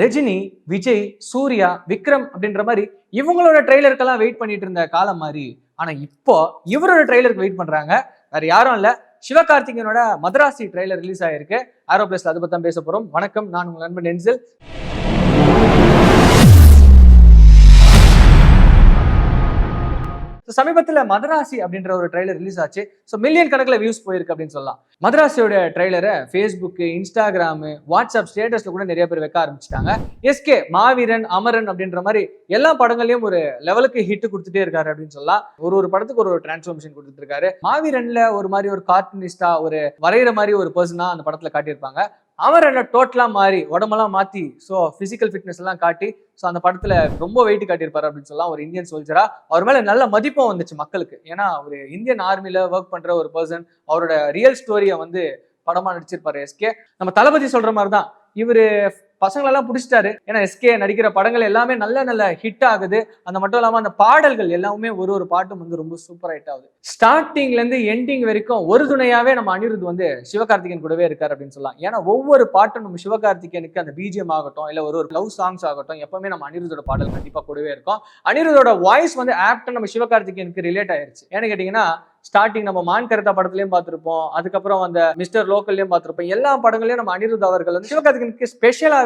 ரஜினி விஜய் சூர்யா விக்ரம் அப்படின்ற மாதிரி இவங்களோட ட்ரெய்லருக்கெல்லாம் வெயிட் பண்ணிட்டு இருந்த காலம் மாதிரி ஆனா இப்போ இவரோட ட்ரெய்லருக்கு வெயிட் பண்றாங்க. வேற யாரும் இல்ல. சிவகார்த்திகேயனோட மதராசி ட்ரெய்லர் ரிலீஸ் ஆயிருக்கு. ஆரோ பிளஸ்ல அதை பத்தி தான் பேச போறோம். வணக்கம். நான் உங்கள் நண்பன் நென்சில் சமீபத்தில் மதராசி அப்படின்ற ஒரு ட்ரெய்லர் ரிலீஸ் ஆச்சு. ஸோ மில்லியன் கணக்கில் வியூஸ் போயிருக்கு அப்படின்னு சொல்லலாம். மதராசியோட ட்ரெய்லரை ஃபேஸ்புக்கு இன்ஸ்டாகிராமு வாட்ஸ்அப் ஸ்டேட்டஸ்ல கூட நிறைய பேர் வைக்க ஆரம்பிச்சிட்டாங்க. எஸ்கே மாவீரன் அமரன் அப்படின்ற மாதிரி எல்லா படங்களையும் ஒரு லெவலுக்கு ஹிட் கொடுத்துட்டே இருக்காரு அப்படின்னு சொல்லலாம். ஒரு ஒரு படத்துக்கு ஒரு ஒரு டிரான்ஸ்ஃபார்மேஷன் கொடுத்துட்டு இருக்காரு. மாவீரன்ல ஒரு மாதிரி ஒரு கார்ட்டூனிஸ்டா ஒரு வரைகிற மாதிரி ஒரு பர்சனாக அந்த படத்தில் காட்டியிருப்பாங்க. அவர் என்ன டோட்டலாக மாறி உடம்பெல்லாம் மாற்றி ஸோ ஃபிசிக்கல் ஃபிட்னஸ் எல்லாம் காட்டி ஸோ அந்த படத்தில் ரொம்ப வெயிட் காட்டியிருப்பாரு அப்படின்னு சொல்லலாம். ஒரு இந்தியன் சோல்ஜரா அவர் மேலே நல்ல மதிப்பும் வந்துச்சு மக்களுக்கு. ஏன்னா ஒரு இந்தியன் ஆர்மியில் ஒர்க் பண்ணுற ஒரு பர்சன் அவரோட ரியல் ஸ்டோரியை வந்து படமாக நடிச்சிருப்பாரு எஸ்கே நம்ம தளபதி சொல்கிற மாதிரி தான் இவரு பசங்களெல்லாம் பிடிச்சிட்டாரு. ஏன்னா எஸ்கே நடிக்கிற படங்கள் எல்லாமே நல்ல நல்ல ஹிட் ஆகுது. அந்த மட்டும் இல்லாமல் அந்த பாடல்கள் எல்லாமே ஒரு ஒரு பாட்டும் வந்து ரொம்ப சூப்பர் ஹிட் ஆகுது. ஸ்டார்டிங்லேருந்து எண்டிங் வரைக்கும் ஒரு துணையாகவே நம்ம அனிருத் வந்து சிவகார்த்திகேயன் கூடவே இருக்கார் அப்படின்னு சொல்லலாம். ஏன்னா ஒவ்வொரு பாட்டும் நம்ம சிவகார்த்திகேயனுக்கு அந்த பிஜிஎம் ஆகட்டும் இல்லை ஒரு ஒரு லவ் சாங்ஸ் ஆகட்டும் எப்பவுமே நம்ம அனிருதோட பாடல் கண்டிப்பாக கூடவே இருக்கும். அனிருதோட வாய்ஸ் வந்து ஆப்டா நம்ம சிவகார்த்திகேயனுக்கு ரிலேட் ஆயிருச்சு. ஏன்னு கேட்டிங்கன்னா ஸ்டார்டிங் நம்ம மான் கருத்தா படத்துலயும் பார்த்திருப்போம். அதுக்கப்புறம் அந்த மிஸ்டர் லோக்கல்லையும் பார்த்திருப்போம். எல்லா படங்களையும் நம்ம அனிருத் அவர்கள் வந்து சிவகார்த்திகனுக்கு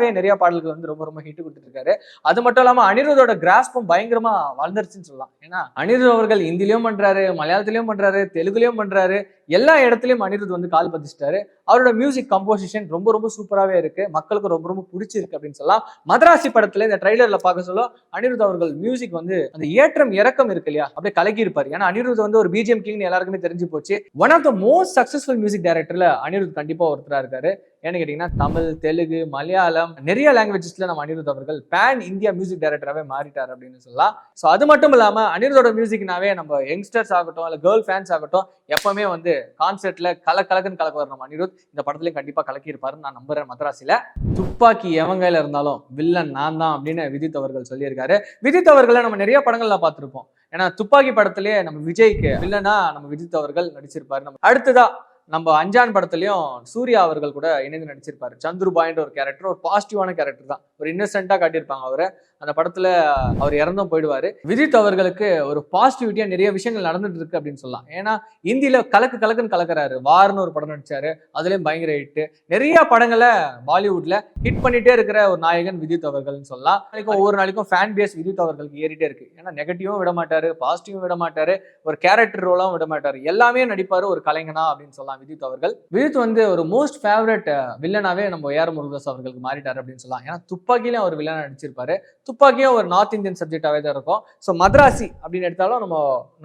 ஸ்பெஷலாவே நிறைய பாடல்கள் வந்து ரொம்ப ரொம்ப ஹிட் கொடுத்துட்டு இருக்காரு அது மட்டும் இல்லாம அனிருதோட கிராஸ்பும் பயங்கரமா வளர்ந்துருச்சுன்னு சொல்லலாம். ஏன்னா அனிருத் அவர்கள் ஹிந்திலையும் பண்றாரு மலையாளத்திலயும் பண்றாரு தெலுங்குலயும் பண்றாரு எல்லா இடத்துலையும் அனிருத் வந்து கால் பதிச்சிட்டாரு. அவரோட மியூசிக் கம்போசிஷன் ரொம்ப ரொம்ப சூப்பராகவே இருக்கு. மக்களுக்கு ரொம்ப ரொம்ப பிடிச்சிருக்கு அப்படின்னு சொல்லலாம். மதராசி படத்துல இந்த ட்ரைலர்ல பார்க்க சொல்ல அனிருத் அவர்கள் மியூசிக் வந்து அந்த ஏற்றம் இறக்கம் இருக்கு இல்லையா? அப்படியே கலக்கி இருப்பாரு ஏன்னா அனிருத் வந்து ஒரு பிஜிஎம் கிங் எல்லாருக்குமே தெரிஞ்சு போச்சு. One of the most successful music டைரக்டர்ல Anirudh கண்டிப்பா ஒருத்தரா இருக்காரு. ஏன்னு கேட்டீங்கன்னா தமிழ் தெலுங்கு மலையாளம் நிறைய லாங்குவேஜஸ்ல நம்ம அனிருத் அவர்கள் பேன் இந்தியா மியூசிக் டைரக்டராகவே மாறிட்டார் அப்படின்னு சொல்லலாம். ஸோ அது மட்டும் இல்லாமல் அனிருதோட மியூசிக்னாவே நம்ம யங்ஸ்டர்ஸ் ஆகட்டும் இல்லை கேர்ள் ஃபேன்ஸ் ஆகட்டும் எப்பவுமே வந்து கான்சர்ட்ல கல கலக்குன்னு கலக்க வரணும். அனிருத் இந்த படத்துலயும் கண்டிப்பா கலக்கி இருப்பாருன்னு நான் நம்புறேன் மதராசில. துப்பாக்கி எவன் கையில இருந்தாலும் வில்லன் நான் தான் அப்படின்னு விஜித் அவர்கள் சொல்லியிருக்காரு. விதித் அவர்களை நம்ம நிறைய படங்கள்ல பார்த்துருப்போம். ஏன்னா துப்பாக்கி படத்திலேயே நம்ம விஜய்க்கு வில்லனா நம்ம விதித் அவர்கள் நடிச்சிருப்பாரு. நம்ம அடுத்ததா நம்ம அஞ்சான் படத்துலயும் சூர்யா அவர்கள் கூட இணைந்து நடிச்சிருப்பாரு. சந்துருபாயின்ற ஒரு கேரக்டர் ஒரு பாசிட்டிவான கேரக்டர் தான். ஒரு இன்னசென்ட்டாக காட்டியிருப்பாங்க அவரை. அந்த படத்துல அவர் இறந்தும் போயிடுவாரு. விஜித் அவர்களுக்கு ஒரு பாசிட்டிவிட்டியா நிறைய விஷயங்கள் நடந்துட்டு இருக்கு அப்படின்னு சொல்லலாம். ஏன்னா இந்தியில கலக்கு கலக்குன்னு கலக்குறாரு. வார்னு ஒரு படம் நடிச்சாரு. அதுலயும் பயங்கர ஹிட் நிறைய படங்களை பாலிவுட்ல ஹிட் பண்ணிட்டே இருக்கிற ஒரு நாயகன் விஜித் அவர்கள்னு சொல்லலாம். ஒவ்வொரு நாளைக்கும் ஃபேன் பேஸ் விஜித் அவர்களுக்கு ஏறிட்டே இருக்கு. ஏன்னா நெகட்டிவும் விட மாட்டாரு பாசிட்டிவும் விட மாட்டாரு ஒரு கேரக்டர் ரோலும் விட மாட்டாரு. எல்லாமே நடிப்பாரு ஒரு கலைஞனா அப்படின்னு சொல்லலாம் விஜித் அவர்கள். விஜித் வந்து ஒரு மோஸ்ட் ஃபேவரட் வில்லனாவே நம்ம ஏஆர் முருகதாஸ் அவர்களுக்கு மாறிட்டாரு அப்படின்னு சொல்லலாம். ஏன்னா துப்பாக்கியிலும் அவர் வில்லனா நடிச்சிருப்பாரு. துப்பாக்கியும் ஒரு நார்த் இந்தியன் சப்ஜெக்டாகவே தான் இருக்கும். ஸோ மதராசி அப்படின்னு எடுத்தாலும் நம்ம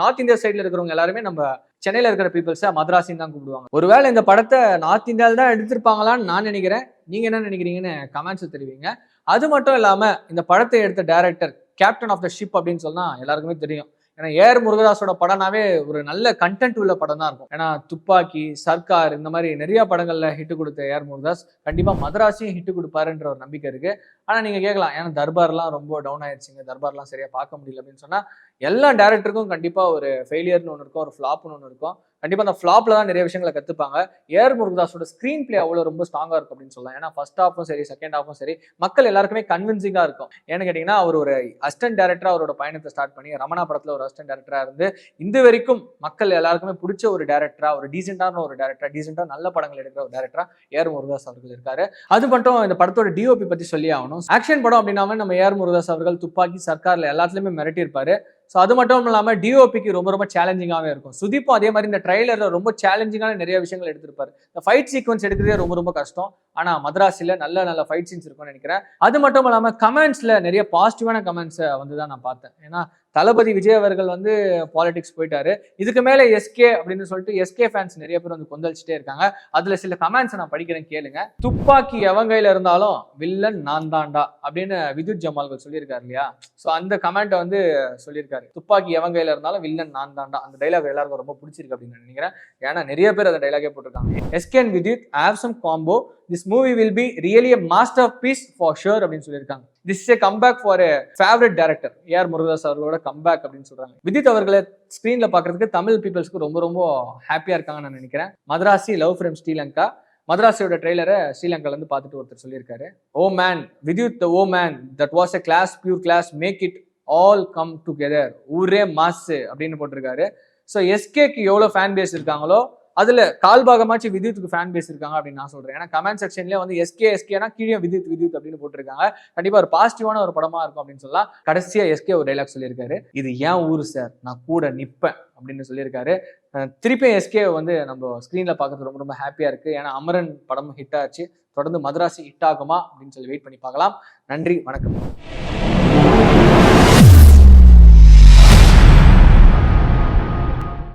நார்த் இந்தியா சைடில் இருக்கிறவங்க எல்லாருமே நம்ம சென்னையில் இருக்கிற பீப்புள்ஸை மதராசின்னு தான் கூப்பிடுவாங்க. ஒருவேளை இந்த படத்தை நார்த் இந்தியாவில் தான் எடுத்திருப்பாங்களான்னு நான் நினைக்கிறேன். நீங்கள் என்ன நினைக்கிறீங்கன்னு கமெண்ட்ஸ் தெரிவிங்க. அது மட்டும் இல்லாமல் இந்த படத்தை எடுத்த director captain of the ship அப்படின்னு சொன்னால் எல்லாருக்குமே தெரியும். ஏன்னா ஏர் முருகதாஸோட படம்னாவே ஒரு நல்ல கண்டென்ட் உள்ள படம் தான் இருக்கும். ஏன்னா துப்பாக்கி சர்க்கார் இந்த மாதிரி நிறைய படங்களில் ஹிட்டு கொடுத்த ஏர் முருகதாஸ். கண்டிப்பாக மதராசியும் ஹிட்டு கொடுப்பாருன்ற ஒரு நம்பிக்கை இருக்குது ஆனால் நீங்கள் கேட்கலாம் ஏன்னா தர்பார்லாம் ரொம்ப டவுன் ஆயிடுச்சுங்க தர்பார்லாம் சரியாக பார்க்க முடியல அப்படின்னு சொன்னால் எல்லா டேரக்டருக்கும் கண்டிப்பாக ஒரு ஃபெயிலியர்னு ஒன்று இருக்கும் ஒரு ஃப்ளாப்னு ஒன்று இருக்கும். கண்டிப்பாக அந்த ஃப்ளாப்பில் தான் நிறைய விஷயங்களை கற்றுப்பாங்க ஏர் முருகதாஸோட ஸ்க்ரீன் பிளே அவ்வளோ ரொம்ப ஸ்ட்ராங்காக இருக்கும் அப்படின்னு சொல்லலாம். ஏன்னா ஃபர்ஸ்ட் ஹாஃபும் சரி செகண்ட் ஹாஃபும் சரி மக்கள் எல்லாருக்குமே கன்வின்சிங்காக இருக்கும். ஏன்னு கேட்டிங்கன்னா அவர் ஒரு அசிஸ்டன்ட் டேரக்டராக அவரோட பயணத்தை ஸ்டார்ட் பண்ணி ரமணா படத்தில் ஒரு அசிஸ்டன்ட் டேரக்டராக இருந்து இந்த வரைக்கும் மக்கள் எல்லாருக்குமே பிடிச்ச ஒரு டேரக்டரா ஒரு டீசென்டான ஒரு டேரக்டரா டீசென்டா நல்ல படங்கள் எடுக்கிற ஒரு டேரக்டரா ஏர் முருகதாஸ் அவர்கள் இருக்காரு. அது மட்டும் இந்த படத்தோட டிஓபி பத்தி சொல்லி ஆகணும். ஆக்ஷன் படம் அப்படின்னாவே நம்ம ஏர் முருகதாஸ் அவர்கள் துப்பாக்கி சர்க்கார்ல எல்லாத்துலயுமே மிரட்டி இருப்பாரு ஸோ அது மட்டும் இல்லாமல் டிஓபிக்கு ரொம்ப ரொம்ப சேலஞ்சிங்காகவே இருக்கும். சுதீப்பும் அதே மாதிரி இந்த ட்ரைலரில் ரொம்ப சேலஞ்சிங்கான நிறைய விஷயங்கள் எடுத்திருப்பாரு. இந்த ஃபைட் சீக்வன்ஸ் எடுக்கிறதே ரொம்ப ரொம்ப கஷ்டம். ஆனால் மദ്രാസിல நல்ல நல்ல ஃபைட் சீன்ஸ் இருக்கும்னு நினைக்கிறேன். அது மட்டும் இல்லாமல் கமெண்ட்ஸில் நிறைய பாசிட்டிவான கமெண்ட்ஸை வந்து தான் நான் பார்த்தேன். ஏன்னா தளபதி விஜய் அவர்கள் வந்து பாலிடிக்ஸ் போயிட்டாரு. இதுக்கு மேலே எஸ்கே அப்படின்னு சொல்லிட்டு எஸ்கே ஃபேன்ஸ் நிறைய பேர் வந்து கொந்தளிச்சிட்டே இருக்காங்க. அதில் சில கமெண்ட்ஸை நான் படிக்கிறேன் கேளுங்க. துப்பாக்கி எவன் கையில் இருந்தாலும் வில்லன் நான் தாண்டா அப்படின்னு வித்யுத் ஜமால்கள் சொல்லியிருக்காரு இல்லையா? ஸோ அந்த கமெண்ட்டை வந்து சொல்லியிருக்காரு. சொல்லியிருக்காரு துப்பாக்கி எவன் கையில இருந்தாலும் வில்லன் நான் தாண்டா அந்த டைலாக் எல்லாருக்கும் ரொம்ப பிடிச்சிருக்கு அப்படின்னு நினைக்கிறேன். ஏன்னா நிறைய பேர் அந்த டைலாகே போட்டிருக்காங்க. SK and Vijith have some combo this movie will be really a masterpiece for sure அப்படின்னு சொல்லியிருக்காங்க. This is a comeback for favourite director AR Murugadoss அவர்களோட கம்பேக் அப்படின்னு சொல்றாங்க. விஜித் அவர்களை ஸ்கிரீன்ல பாக்குறதுக்கு தமிழ் பீப்புள்ஸ்க்கு ரொம்ப ரொம்ப ஹாப்பியா இருக்காங்கன்னு நான் நினைக்கிறேன். Madharaasi love from Sri Lanka. மதராசியோட ட்ரெய்லரை ஸ்ரீலங்கால இருந்து பார்த்துட்டு ஒருத்தர் சொல்லியிருக்காரு. ஓ man Vidyut the oh man that was a class pure class make it all come together ஊரே மாசு அப்படின்னு போட்டிருக்காரு. ஸோ எஸ்கேக்கு எவ்வளோ ஃபேன் பேஸ் இருக்காங்களோ அதில் கால் பாகமாச்சு வித்யுத்துக்கு ஃபேன் பேஸ் இருக்காங்க அப்படின்னு நான் சொல்கிறேன் ஏன்னா கமெண்ட் செக்ஷன்லேயே வந்து எஸ்கே எஸ்கேனா கீழே வித்யுத் வித்யுத் அப்படின்னு போட்டிருக்காங்க. கண்டிப்பாக ஒரு பாசிட்டிவான ஒரு படமாக இருக்கும் அப்படின்னு சொல்லலாம். கடைசியாக எஸ்கே ஒரு டைலாக் சொல்லியிருக்காரு. இது ஏன் ஊர் சார் நான் கூட நிற்பேன் அப்படின்னு சொல்லியிருக்காரு. திருப்பியும் எஸ்கே வந்து நம்ம ஸ்க்ரீனில் பார்க்கறது ரொம்ப ரொம்ப ஹாப்பியாக இருக்குது ஏன்னா அமரன் படம் ஹிட் ஆச்சு. தொடர்ந்து மதராசி ஹிட் ஆகுமா அப்படின்னு சொல்லி வெயிட் பண்ணி பார்க்கலாம். நன்றி வணக்கம்.